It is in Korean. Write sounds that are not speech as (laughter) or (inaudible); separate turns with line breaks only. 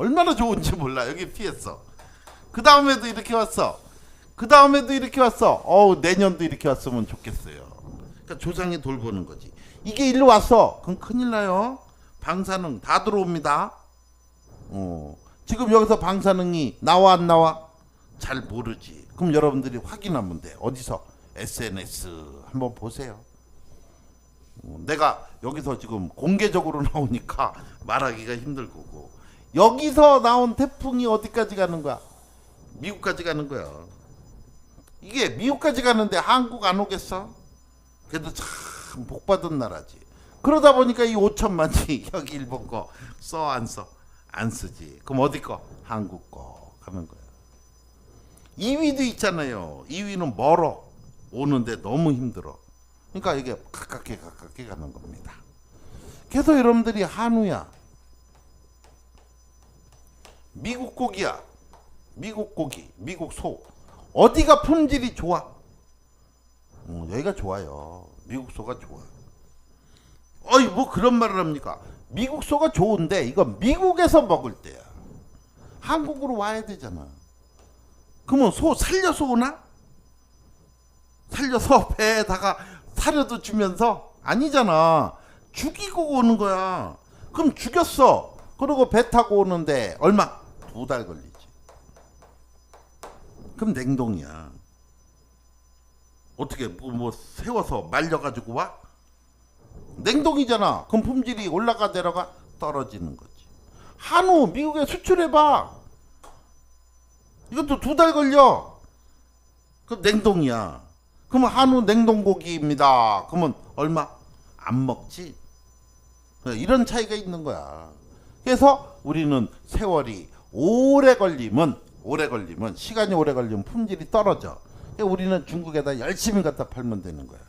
얼마나 좋은지 몰라. 여기 피했어. 그 다음에도 이렇게 왔어. 그 다음에도 이렇게 왔어. 어우 내년도 이렇게 왔으면 좋겠어요. 그러니까 조상이 돌보는 거지. 이게 일로 왔어. 그럼 큰일 나요. 방사능 다 들어옵니다. 어. 지금 여기서 방사능이 나와 안 나와? 잘 모르지. 그럼 여러분들이 확인하면 돼. 어디서? SNS 한번 보세요. 어, 내가 여기서 지금 공개적으로 (laughs) 나오니까 말하기가 힘들 거고 여기서 나온 태풍이 어디까지 가는 거야? 미국까지 가는 거야. 이게 미국까지 가는데 한국 안 오겠어? 그래도 참 복 받은 나라지. 그러다 보니까 이 5천만이 (laughs) 여기 일본 거 써 안 써? 안 쓰지. 그럼 어디 거? 한국 거 가는 거야. 2위도 있잖아요. 2위는 멀어. 오는데 너무 힘들어. 그러니까 이게 가깝게 가깝게 가는 겁니다. 그래서 여러분들이 한우야. 미국 고기야. 미국 고기, 미국 소. 어디가 품질이 좋아? 어, 여기가 좋아요. 미국 소가 좋아. 어이 뭐 그런 말을 합니까? 미국 소가 좋은데 이거 미국에서 먹을 때야. 한국으로 와야 되잖아. 그러면 소 살려서 오나? 살려서 (laughs) 배에다가 사료도 주면서 아니잖아. 죽이고 오는 거야. 그럼 죽였어. 그리고 배 타고 오는데 얼마? 두 달 걸리지. 그럼 냉동이야. 어떻게 뭐, 뭐 세워서 말려가지고 와? 냉동이잖아. 그럼 품질이 올라가 내려가 떨어지는 거지. 한우 미국에 수출해봐. 이것도 두 달 걸려. 그럼 냉동이야. 그러면 한우 냉동고기입니다. 그러면 얼마? 안 먹지. 이런 차이가 있는 거야. 그래서 우리는 세월이 오래 걸리면 오래 걸리면 시간이 오래 걸리면 품질이 떨어져. 그러니까 우리는 중국에다 열심히 갖다 팔면 되는 거야.